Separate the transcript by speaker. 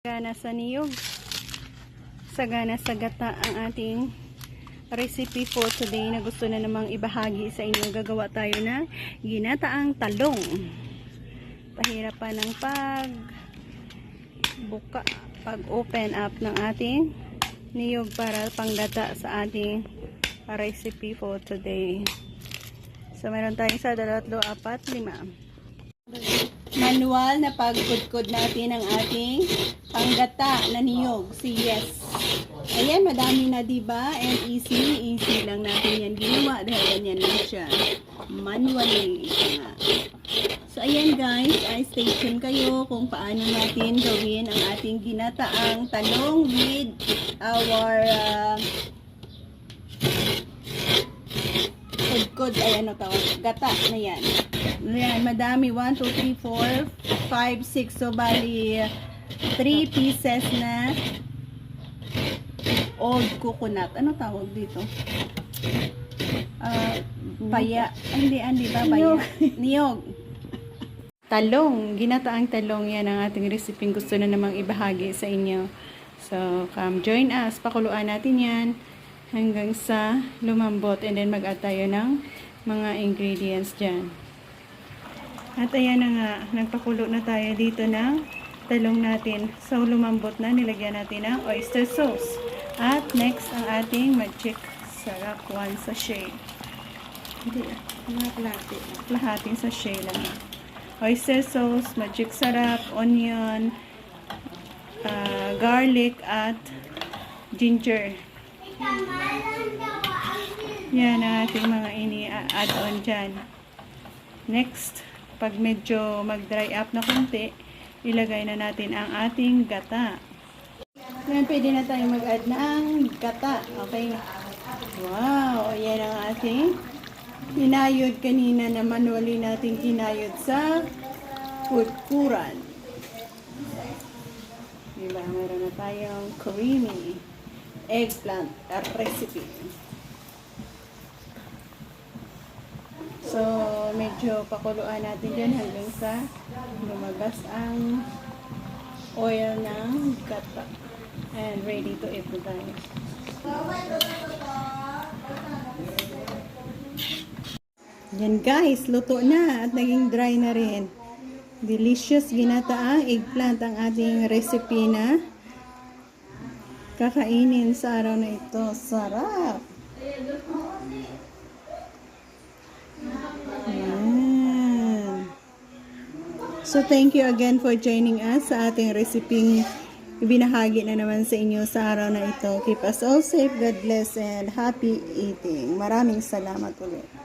Speaker 1: Sagana sa niyog. Sagana sa gata ang ating recipe for today na gusto na namang ibahagi sa inyo. Gagawa tayo ng ginataang talong. Pahirapan ng pag buka, pag open up ng ating niyog para panggata sa ating recipe for today. So, meron tayong isa, dalawa, tatlo, apat, lima manual na pagkudkod natin ang ating panggata na niyog, si Yes. Ayan, madami na 'di ba? And easy, easy lang natin 'yan ginawa dahil ganyan lang siya. Manually. nga. So ayan guys, ay stay tuned kayo kung paano natin gawin ang ating ginataang talong with our uh, kudkod, ay ano tawag, gata na yan. Ayan, madami. 1, 2, 3, 4, 5, 6. So, bali, 3 pieces na old coconut. Ano tawag dito? Ah, paya. Ay, Hindi, hindi ba paya? Niyog. Talong. Ginataang talong yan ang ating recipe. Gusto na namang ibahagi sa inyo. So, come join us. Pakuluan natin yan hanggang sa lumambot. And then, mag-add tayo ng mga ingredients dyan. At ayan na nga, nagpakulo na tayo dito ng talong natin. So, lumambot na, nilagyan natin ng oyster sauce. At next, ang ating magic sarap one sachet. Hindi, kalahati. Lahating sachet lang. Oyster sauce, magic sarap, onion, ah, garlic, at ginger. Yan ang ating mga ini-add on dyan. Next, pag medyo mag-dry up na konti, ilagay na natin ang ating gata. Ngayon, pwede na tayo mag-add ng gata. Okay? Wow! Yan ang ating kinayod kanina na manually natin kinayod sa kudkuran. Diba? Meron na tayong creamy eggplant recipe. So, medyo pakuluan natin dyan hanggang sa lumabas ang oil ng gata. And ready to eat tayo. Yan guys, luto na at naging dry na rin. Delicious ginataang eggplant ang ating recipe na kakainin sa araw na ito. Sarap! So, thank you again for joining us sa ating recipe ibinahagi na naman sa inyo sa araw na ito. Keep us all safe, God bless, and happy eating. Maraming salamat ulit.